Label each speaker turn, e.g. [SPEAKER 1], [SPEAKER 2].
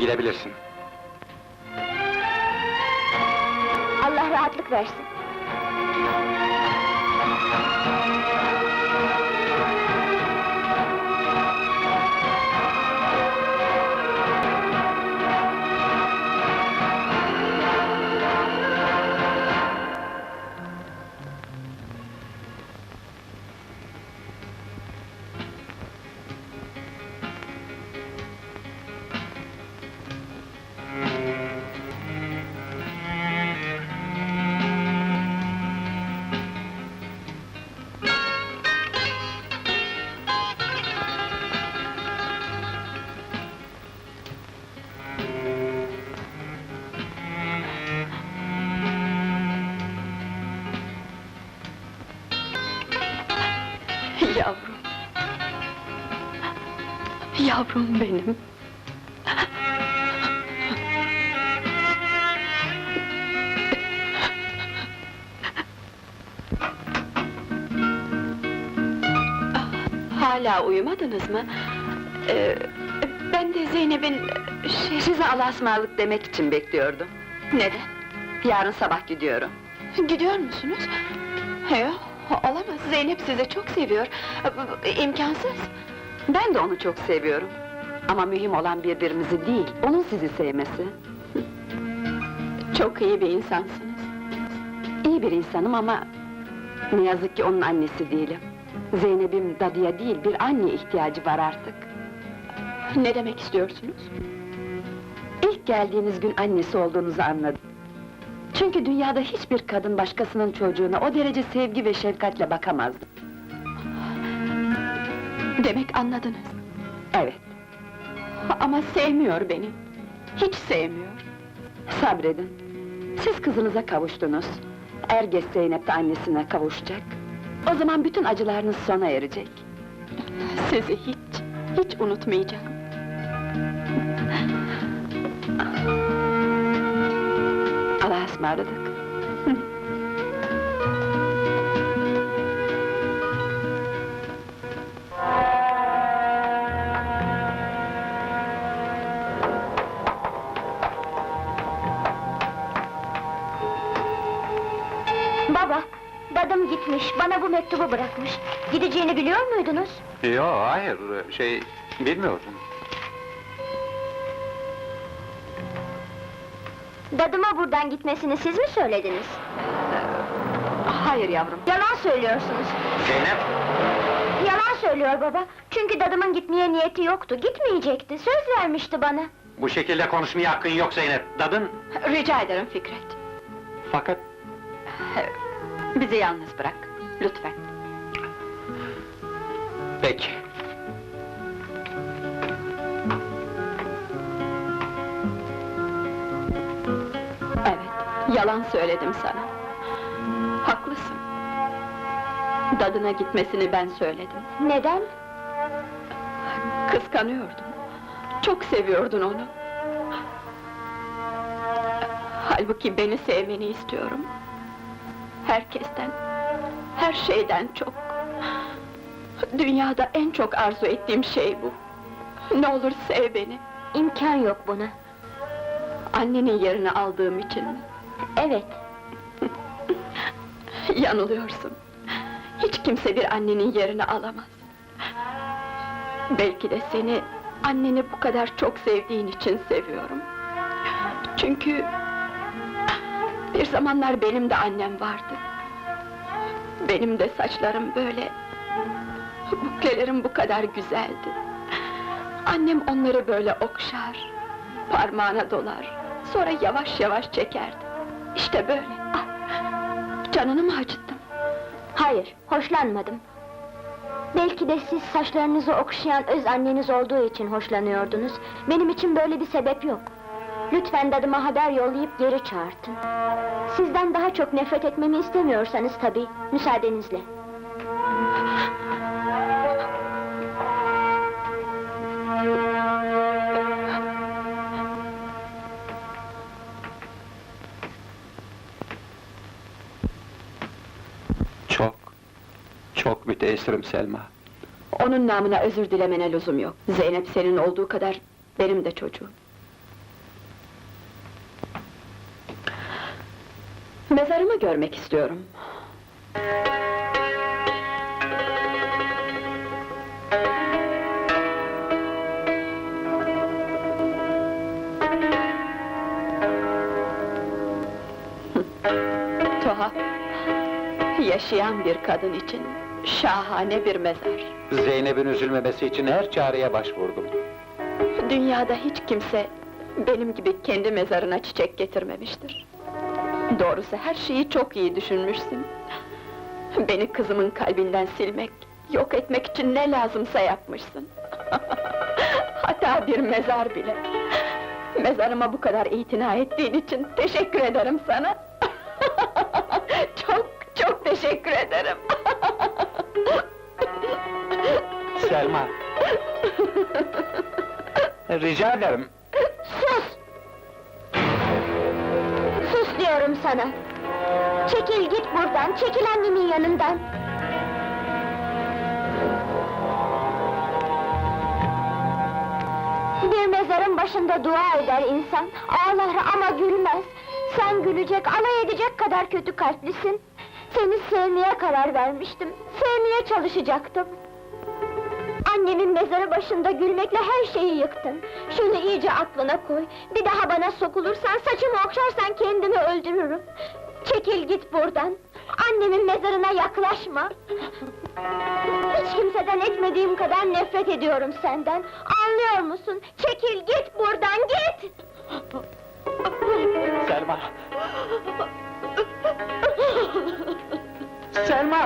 [SPEAKER 1] Gidebilirsin.
[SPEAKER 2] Allah rahatlık versin.
[SPEAKER 3] Yavrum. Yavrum benim. Hala uyumadınız mı? Ee, ben de Zeynep'in şey, size Allah'a ısmarladık demek için bekliyordum. Neden? Yarın sabah gidiyorum. Gidiyor musunuz? Yok, olamaz. Zeynep sizi çok seviyor. İmkansız. Ben de onu çok seviyorum. Ama mühim olan birbirimizi değil, onun sizi sevmesi. Çok iyi bir insansınız. İyi bir insanım ama... ...ne yazık ki onun annesi değilim. Zeynep'im dadıya değil, bir anne ihtiyacı var artık. Ne demek istiyorsunuz? İlk geldiğiniz gün annesi olduğunuzu anladım. Çünkü dünyada hiçbir kadın başkasının çocuğuna o derece sevgi ve şefkatle bakamazdı. Demek anladınız. Evet. Ama sevmiyor beni. Hiç sevmiyor. Sabredin. Siz kızınıza kavuştunuz. Er geç Zeynep de annesine kavuşacak. O zaman bütün acılarınız sona erecek. Sizi hiç, hiç unutmayacağım. Ismarladık.
[SPEAKER 2] Baba, dadım gitmiş, bana bu mektubu bırakmış. Gideceğini biliyor muydunuz?
[SPEAKER 1] Yo, hayır, şey, bilmiyordum.
[SPEAKER 2] Dadıma buradan gitmesini siz mi söylediniz?
[SPEAKER 3] Hayır yavrum.
[SPEAKER 2] Yalan söylüyorsunuz.
[SPEAKER 1] Zeynep!
[SPEAKER 2] Yalan söylüyor baba. Çünkü dadımın gitmeye niyeti yoktu, gitmeyecekti. Söz vermişti bana.
[SPEAKER 1] Bu şekilde konuşmaya hakkın yok Zeynep. Dadın...
[SPEAKER 3] Rica ederim Fikret.
[SPEAKER 1] Fakat...
[SPEAKER 3] Bizi yalnız bırak. Lütfen.
[SPEAKER 1] Peki.
[SPEAKER 3] Yalan söyledim sana. Haklısın. Dadına gitmesini ben söyledim.
[SPEAKER 2] Neden?
[SPEAKER 3] Kıskanıyordum. Çok seviyordun onu. Halbuki beni sevmeni istiyorum. Herkesten, her şeyden çok. Dünyada en çok arzu ettiğim şey bu. Ne olur sev beni.
[SPEAKER 2] İmkan yok buna.
[SPEAKER 3] Annenin yerini aldığım için mi?
[SPEAKER 2] Evet,
[SPEAKER 3] Yanılıyorsun. Hiç kimse bir annenin yerini alamaz. Belki de seni, anneni bu kadar çok sevdiğin için seviyorum. Çünkü... ...bir zamanlar benim de annem vardı. Benim de saçlarım böyle... ...buklelerim bu kadar güzeldi. Annem onları böyle okşar, parmağına dolar, sonra yavaş yavaş çekerdi. İşte böyle. Ah, Canını mı acıttım?
[SPEAKER 2] hayır, hoşlanmadım. Belki de siz saçlarınızı okşayan öz anneniz olduğu için hoşlanıyordunuz. Benim için böyle bir sebep yok. Lütfen dadıma haber yollayıp geri çağırtın. Sizden daha çok nefret etmemi istemiyorsanız tabii, müsaadenizle.
[SPEAKER 1] Çok müteessirim Selma.
[SPEAKER 3] Onun namına özür dilemene lüzum yok. Zeynep senin olduğu kadar benim de çocuğum. Mezarımı görmek istiyorum. Tuhaf, yaşayan bir kadın için şahane bir mezar.
[SPEAKER 1] Zeynep'in üzülmemesi için her çareye başvurdum.
[SPEAKER 3] Dünyada hiç kimse benim gibi kendi mezarına çiçek getirmemiştir. Doğrusu her şeyi çok iyi düşünmüşsün. Beni kızımın kalbinden silmek, yok etmek için ne lazımsa yapmışsın. Hatta bir mezar bile. Mezarıma bu kadar itina ettiğin için teşekkür ederim sana. çok çok teşekkür ederim.
[SPEAKER 1] Selma! Rica ederim.
[SPEAKER 2] Sus! Sus diyorum sana! Çekil git buradan, çekil annemin yanından! Bir mezarın başında dua eder insan, ağlar ama gülmez. Sen gülecek, alay edecek kadar kötü kalplisin. Seni sevmeye karar vermiştim, sevmeye çalışacaktım. Annemin mezarı başında gülmekle her şeyi yıktın. Şunu iyice aklına koy, bir daha bana sokulursan, saçımı okşarsan kendimi öldürürüm. Çekil git buradan, annemin mezarına yaklaşma! Hiç kimseden etmediğim kadar nefret ediyorum senden, anlıyor musun? Çekil git buradan, git! Selma! Sharma.